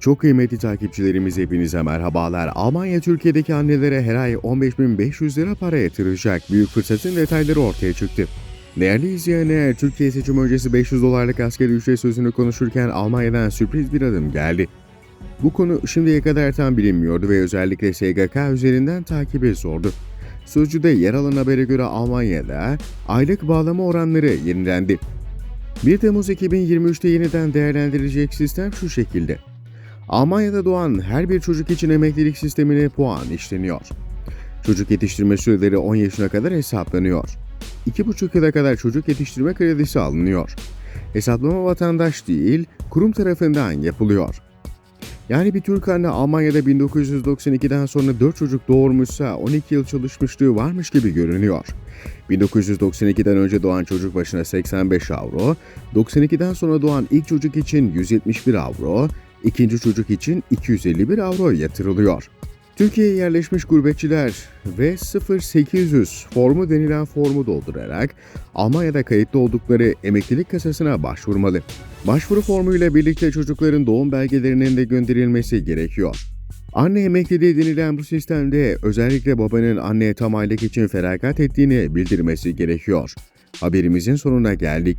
Çok kıymetli takipçilerimiz hepinize merhabalar. Almanya Türkiye'deki annelere her ay 15.500 lira para yatıracak. Büyük fırsatın detayları ortaya çıktı. Değerli izleyenler, Türkiye seçim öncesi 500 dolarlık asgari ücret sözünü konuşurken Almanya'dan sürpriz bir adım geldi. Bu konu şimdiye kadar tam bilinmiyordu ve özellikle SGK üzerinden takibi zordu. Sözcü'de yer alan habere göre Almanya'da aylık bağlama oranları yenilendi. 1 Temmuz 2023'te yeniden değerlendirilecek sistem şu şekilde. Almanya'da doğan her bir çocuk için emeklilik sistemine puan işleniyor. Çocuk yetiştirme süreleri 10 yaşına kadar hesaplanıyor. 2,5 yıla kadar çocuk yetiştirme kredisi alınıyor. Hesaplama vatandaş değil, kurum tarafından yapılıyor. Yani bir Türk anne Almanya'da 1992'den sonra 4 çocuk doğurmuşsa 12 yıl çalışmışlığı varmış gibi görünüyor. 1992'den önce doğan çocuk başına 85 avro, 92'den sonra doğan ilk çocuk için 171 avro, ikinci çocuk için 251 avro yatırılıyor. Türkiye'ye yerleşmiş gurbetçiler ve 0800 formu denilen formu doldurarak Almanya'da kayıtlı oldukları emeklilik kasasına başvurmalı. Başvuru formuyla birlikte çocukların doğum belgelerinin de gönderilmesi gerekiyor. Anne emekliliği denilen bu sistemde özellikle babanın anneye tam aylık için feragat ettiğini bildirmesi gerekiyor. Haberimizin sonuna geldik.